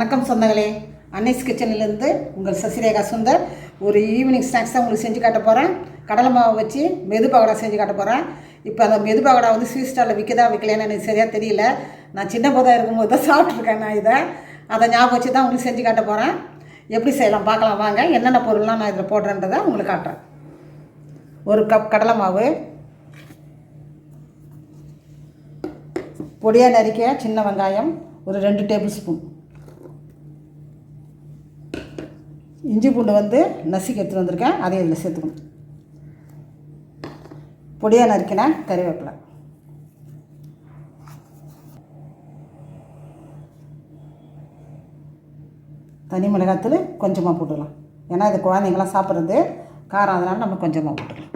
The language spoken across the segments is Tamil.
வணக்கம் சொந்தங்களே. அன்னைஸ் கிச்சன்லேருந்து உங்கள் சசிரேகா சுந்தர் ஒரு ஈவினிங் ஸ்நாக்ஸ் தான் உங்களுக்கு செஞ்சு காட்ட போகிறேன் கடலை மாவு வச்சு மெது பகோடா செஞ்சு காட்ட போகிறேன் இப்போ அந்த மெது பகோடா வந்து ஸ்வீட் ஸ்டாலில் விற்கதா விற்கலையான்னு எனக்கு சரியாக தெரியல. நான் சின்ன போதாக இருக்கும்போது தான் சாப்பிட்ருக்கேன் நான் இதை. அதை ஞாபகம் வச்சு தான் உங்களுக்கு செஞ்சு காட்ட போகிறேன் எப்படி செய்யலாம் பார்க்கலாம் வாங்க. என்னென்ன பொருள்லாம் நான் இதில் போடுறேன்றதை உங்களுக்கு காட்டுறேன். ஒரு கப் கடலை மாவு. பொடியாக நறுக்க சின்ன வெங்காயம். ஒரு ரெண்டு டேபிள் ஸ்பூன். இஞ்சி பூண்டு வந்து நசுக்கி எடுத்துகிட்டு வந்திருக்கேன். அதையும் இதில் சேர்த்துக்கணும். பொடியாக நறுக்கினேன் கறிவேப்பிலை. தனி மிளகாத்தூள் கொஞ்சமாக போட்டுக்கலாம். ஏன்னா இது குழந்தைங்களாம் சாப்பிட்றது. காரம் அதனால் நம்ம கொஞ்சமாக போட்டுக்கலாம்.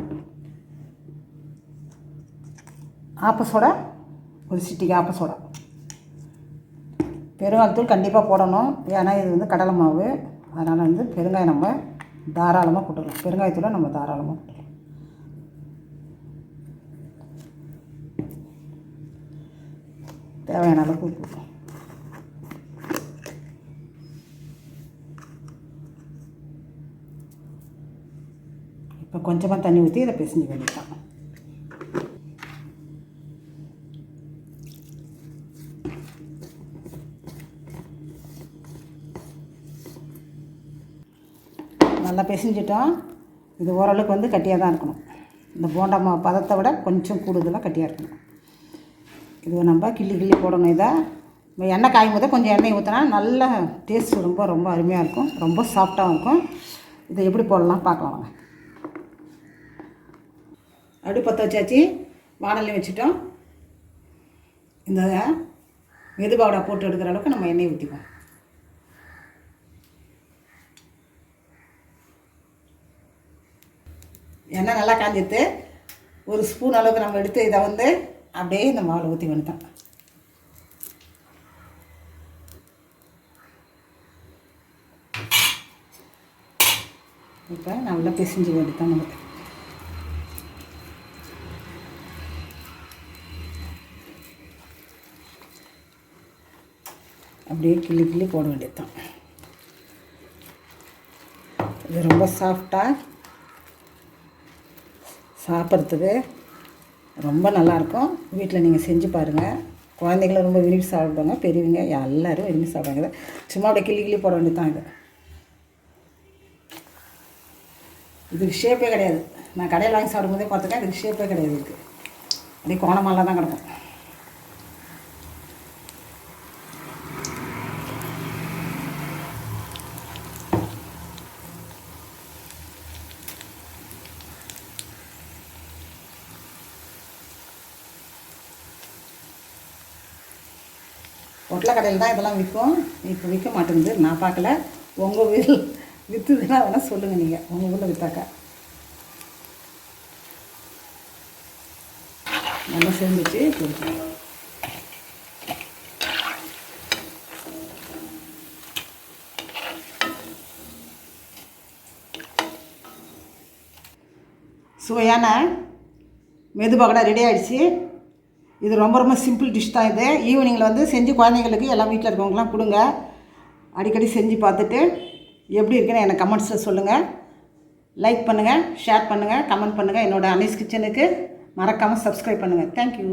ஆப்பசோடா ஒரு சிட்டிக்கு ஆப்ப சோடா. பெருங்காயத்தூள் கண்டிப்பாக போடணும். ஏன்னா இது வந்து கடலை மாவு. அதனால் வந்து பெருங்காயம் நம்ம தாராளமாக கொட்டுக்கலாம். பெருங்காயத்தூளை நம்ம தாராளமாக தேவையான அளவுக்கு உப்பு. இப்போ கொஞ்சமாக தண்ணி ஊற்றி இதை பிசைஞ்சு வேண்டியதான் நல்லா பிசைஞ்சிட்டோம் இது ஓரளவுக்கு வந்து கட்டியாக தான் இருக்கணும். இந்த போண்டா மா பதத்தை விட கொஞ்சம் கூடுதலாக கட்டியாக இருக்கணும். இது நம்ம கிள்ளி கிள்ளி போடணும் இதை. எண்ணெய் காயும் போதே கொஞ்சம் எண்ணெய் ஊற்றினா நல்ல டேஸ்ட் ரொம்ப ரொம்ப அருமையாக இருக்கும். ரொம்ப சாஃப்டாகவும் இருக்கும். இதை எப்படி போடலாம் பார்க்கலாம் வாங்க. அடுப்பத்தை வச்சாச்சு. வானலையும் வச்சுட்டோம். இந்த மெதுபாவடா போட்டு எடுக்கிற அளவுக்கு நம்ம எண்ணெய் ஊற்றிப்போம் எண்ணெய் நல்லா காஞ்சிட்டு ஒரு ஸ்பூன் அளவுக்கு நம்ம எடுத்து இதை வந்து அப்படியே இந்த மாவில் ஊற்றி வந்துட்டோம் இப்போ நல்லா பிசைஞ்சு வேண்டித்தான் நமக்கு. அப்படியே கிள்ளி கிள்ளி போட வேண்டியதுதான். இது ரொம்ப சாஃப்டாக சாப்பிட்றதுக்கு ரொம்ப நல்லாயிருக்கும். வீட்டில் நீங்கள் செஞ்சு பாருங்கள் குழந்தைங்களும் ரொம்ப விரும்பி சாப்பிடுவாங்க. பெரியவங்க எல்லோரும் விரும்பி சாப்பிடுவாங்க. சும்மா அப்படியே கிள்ளி கிள்ளி போட வேண்டியது தான் இது. இதுக்கு ஷேப்பே கிடையாது. நான் கடையில் வாங்கி சாப்பிடும்போதே பார்த்துட்டேன். இதுக்கு ஷேப்பே கிடையாது இருக்குது அப்படியே கோணமாலாம் தான் கிடக்கும். ஒட்டலை கடையில் தான் இதெல்லாம் விற்கும். இப்போ விற்க மாட்டேங்குது. நான் பார்க்கல. உங்கள் வீட்டில் விற்றுதுன்னா வேணால் சொல்லுங்கள் நீங்கள் உங்கள் ஊரில் விற்றாக்கா நல்லா சேர்ந்துச்சு. கொடுக்கணும் சுவையான மெது பகடா ரெடி ஆகிடுச்சு இது ரொம்ப ரொம்ப சிம்பிள் டிஷ் தான் இது. ஈவினிங்கில் வந்து செஞ்சு குழந்தைங்களுக்கு எல்லாம் வீட்டில் இருக்கவங்களாம் கொடுங்க. அடிக்கடி செஞ்சு பார்த்துட்டு எப்படி இருக்குன்னு எனக்கு கமெண்ட்ஸில் சொல்லுங்கள் லைக் பண்ணுங்கள் ஷேர் பண்ணுங்கள் கமெண்ட் பண்ணுங்கள் என்னோடய அனீஸ் கிச்சனுக்கு மறக்காமல் சப்ஸ்கிரைப் பண்ணுங்கள் தேங்க்யூ